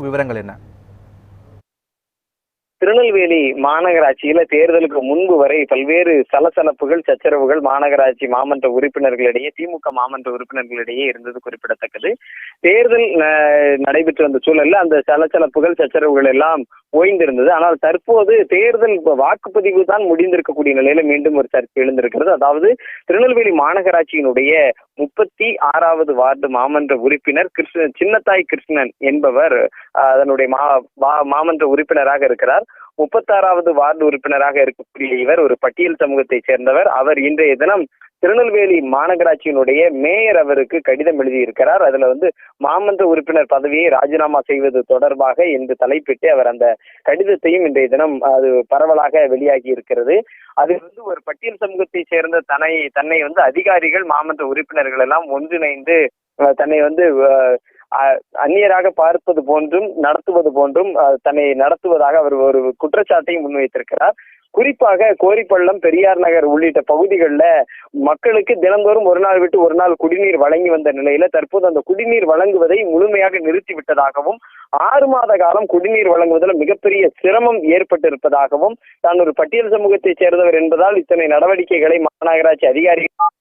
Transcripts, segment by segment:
விவரங்கள் என்ன? திருநெல்வேலி மாநகராட்சியில தேர்தலுக்கு முன்பு வரை பல்வேறு சலசலப்புகள் சச்சரவுகள் மாநகராட்சி மாமன்ற உறுப்பினர்களிடையே திமுக மாமன்ற உறுப்பினர்களிடையே இருந்தது குறிப்பிடத்தக்கது. தேர்தல் அஹ், நடைபெற்று வந்த சூழல்ல அந்த சலசலப்புகள் சச்சரவுகள் எல்லாம் ஓய்ந்திருந்தது. ஆனால் தற்போது தேர்தல் வாக்குப்பதிவு தான் முடிந்திருக்கக்கூடிய நிலையில மீண்டும் ஒரு சர்ச்சை எழுந்திருக்கிறது. அதாவது திருநெல்வேலி மாநகராட்சியினுடைய முப்பத்தி ஆறாவது வார்டு மாமன்ற உறுப்பினர் கிருஷ்ண சின்னத்தாய் கிருஷ்ணன் என்பவர் அஹ், அதனுடைய மா மாமன்ற உறுப்பினராக இருக்கிறார். முப்பத்தாறாவது வார்டு உறுப்பினராக இருக்கக்கூடிய இவர் ஒரு பட்டியல் சமூகத்தைச் சேர்ந்தவர். அவர் இன்றைய தினம் திருநெல்வேலி மாநகராட்சியினுடைய மேயர் அவருக்கு கடிதம் எழுதியிருக்கிறார். அதுல வந்து மாமன்ற உறுப்பினர் பதவியை ராஜினாமா செய்வது தொடர்பாக என்று தலைப்பிட்டு அவர் அந்த கடிதத்தையும் இன்றைய தினம் அது பரவலாக வெளியாகி இருக்கிறது அது வந்து ஒரு பட்டியல் சமூகத்தை சேர்ந்த தன்னை தன்னை வந்து அதிகாரிகள் மாமன்ற உறுப்பினர்கள் எல்லாம் ஒன்றிணைந்து தன்னை வந்து அந்நியராக பார்ப்பது போன்றும் நடத்துவது போன்றும் தன்னை நடத்துவதாக அவர் ஒரு குற்றச்சாட்டையும் முன்வைத்திருக்கிறார். குறிப்பாக கோரிப்பள்ளம் பெரியார் நகர் உள்ளிட்ட பகுதிகளில் மக்களுக்கு தினந்தோறும் ஒரு நாள் விட்டு ஒரு நாள் குடிநீர் வழங்கி வந்த நிலையில தற்போது அந்த குடிநீர் வழங்குவதை முழுமையாக நிறுத்தி விட்டதாகவும் ஆறு மாத காலம் குடிநீர் வழங்குவதில் மிகப்பெரிய சிரமம் ஏற்பட்டிருப்பதாகவும் தான் ஒரு பட்டியல் சமூகத்தைச் சேர்ந்தவர் என்பதால் இத்தனை நடவடிக்கைகளை மாநகராட்சி அதிகாரிகள்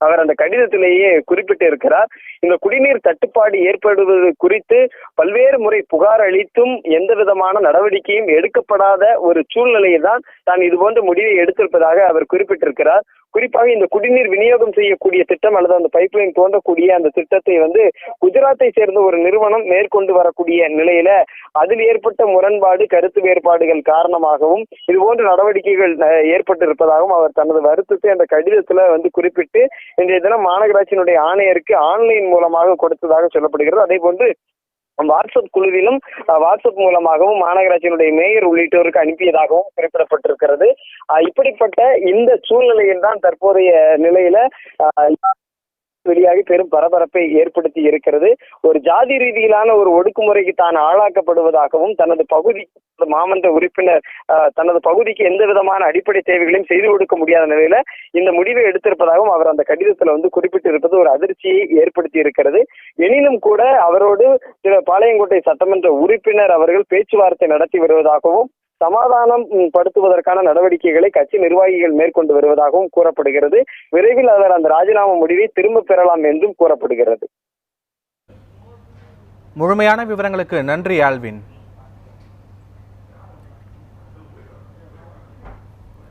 அவர் அந்த கடிதத்திலேயே குறிப்பிட்டு இருக்கிறார் இந்த குடிநீர் தட்டுப்பாடு ஏற்படுவது குறித்து பல்வேறு முறை புகார் அளித்தும் எந்த விதமான நடவடிக்கையும் எடுக்கப்படாத ஒரு சூழ்நிலையை தான் தான் இதுபோன்ற முடிவை எடுத்திருப்பதாக அவர் குறிப்பிட்டிருக்கிறார். குறிப்பாக இந்த குடிநீர் விநியோகம் செய்யக்கூடிய திட்டம் அல்லது அந்த பைப்லைன் தோன்றக்கூடிய அந்த திட்டத்தை வந்து குஜராத்தை சேர்ந்த ஒரு நிறுவனம் மேற்கொண்டு வரக்கூடிய நிலையில அதில் ஏற்பட்ட முரண்பாடு கருத்து வேறுபாடுகள் காரணமாகவும் இது போன்ற நடவடிக்கைகள் ஏற்பட்டிருப்பதாகவும் அவர் தனது வருத்தத்தை அந்த கடிதத்துல வந்து குறிப்பிட்டு இன்றைய தினம் மாநகராட்சியினுடைய ஆணையருக்கு ஆன்லைன் மூலமாக கொடுத்ததாக சொல்லப்படுகிறது. அதே போன்று வாட்ஸ்அப் குழுவிலும் வாட்ஸ்அப் மூலமாகவும் மாநகராட்சியினுடைய மேயர் உள்ளிட்டோருக்கு அனுப்பியதாகவும் குறிப்பிடப்பட்டிருக்கிறது. இப்படிப்பட்ட இந்த சூழ்நிலையில் தான் தற்போதைய நிலையில வெளியாகி பெரும் பரபரப்பை ஏற்படுத்தி இருக்கிறது. ஒரு ஜாதி ரீதியிலான ஒரு ஒடுக்குமுறைக்கு தான் ஆளாக்கப்படுவதாகவும் தனது பகுதி மாமன்ற உறுப்பினர் தனது பகுதிக்கு எந்த விதமான அடிப்படை தேவைகளையும் செய்து கொடுக்க முடியாத நிலையில இந்த முடிவை எடுத்திருப்பதாகவும் அவர் அந்த கடிதத்துல வந்து குறிப்பிட்டிருப்பது ஒரு அதிர்ச்சியை ஏற்படுத்தி இருக்கிறது. எனினும் கூட அவரோடு சில பாளையங்கோட்டை சட்டமன்ற உறுப்பினர் அவர்கள் பேச்சுவார்த்தை நடத்தி வருவதாகவும் சமாதானம் படுத்துவதற்கான நடவடிக்கைகளை கட்சி நிர்வாகிகள் மேற்கொண்டு வருவதாகவும் கூறப்படுகிறது. விரைவில் அவர் அந்த ராஜினாமா முடிவை திரும்ப பெறலாம் என்றும் கூறப்படுகிறது. முழுமையான விவரங்களுக்கு நன்றி ஆல்வின்.